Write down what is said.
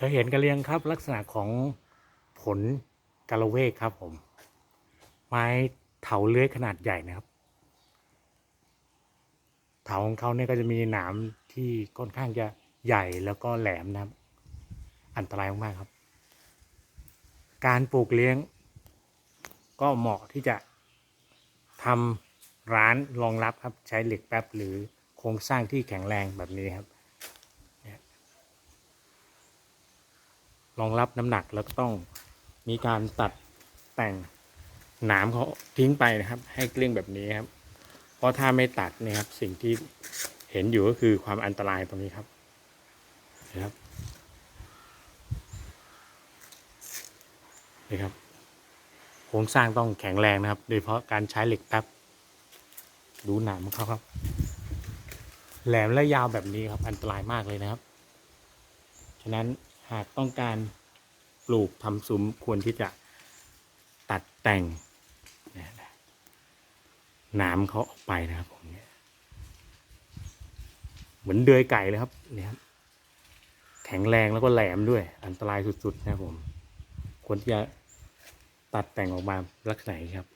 เคยเห็นกระเลียงครับ ลักษณะของผลกาละเวกครับผม ไม้เถาเลื้อยขนาดใหญ่นะครับ เถาของเขาเนี่ยก็จะมีหนามที่ค่อนข้างจะใหญ่แล้วก็แหลมนะครับ อันตรายมากๆครับ การปลูกเลี้ยง ก็เหมาะที่จะทำร้านรองรับครับใช้เหล็กแป๊บหรือโครงสร้างที่แข็งแรงแบบนี้ครับ รองรับน้ำหนักแล้วก็ต้องมีการตัดแต่งหนามเขาทิ้งไปนะครับ ให้เกลี้ยงแบบนี้ครับ เพราะถ้าไม่ตัดนี่ยครับ สิ่งที่เห็นอยู่ก็คือความอันตรายตรงนี้ครับนะครับนี่ครับโครงสร้างต้องแข็งแรงนะครับ โดยเฉพาะการใช้เหล็กแป๊บดูหนามเขาครับ แหลมและยาวแบบนี้ครับ อันตรายมากเลยนะครับ ฉะนั้น หากต้องการปลูกทำซุ้มควรที่จะตัดแต่งหนามเขาออกไปนะครับผมเนี่ยเหมือนเดือยไก่เลยครับเนี่ยแข็งแรงแล้วก็แหลมด้วย อันตรายสุดๆ นะครับผม ควรที่จะตัดแต่งออกมาลักษณะครับ